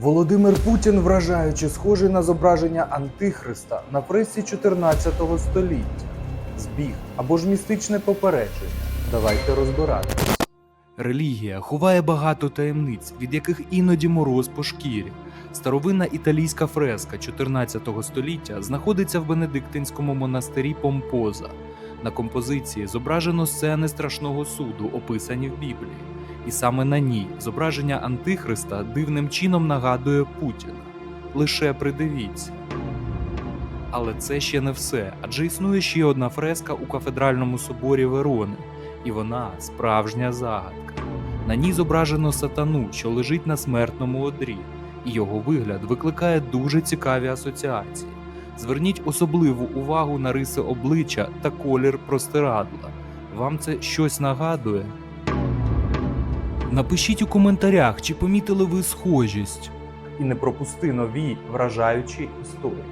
Володимир Путін вражаючи схожий на зображення Антихриста на пресі 14 століття. Збіг або ж містичне попередження. Давайте розбиратись. Релігія ховає багато таємниць, від яких іноді мороз по шкірі. Старовинна італійська фреска 14 століття знаходиться в Бенедиктинському монастирі Помпоза. На композиції зображено сцени страшного суду, описані в Біблії. І саме на ній зображення Антихриста дивним чином нагадує Путіна. Лише придивіться. Але це ще не все, адже існує ще одна фреска у кафедральному соборі Верони, і вона справжня загадка. На ній зображено сатану, що лежить на смертному одрі, і його вигляд викликає дуже цікаві асоціації. Зверніть особливу увагу на риси обличчя та колір простирадла. Вам це щось нагадує? Напишіть у коментарях, чи помітили ви схожість. І не пропусти нові вражаючі історії.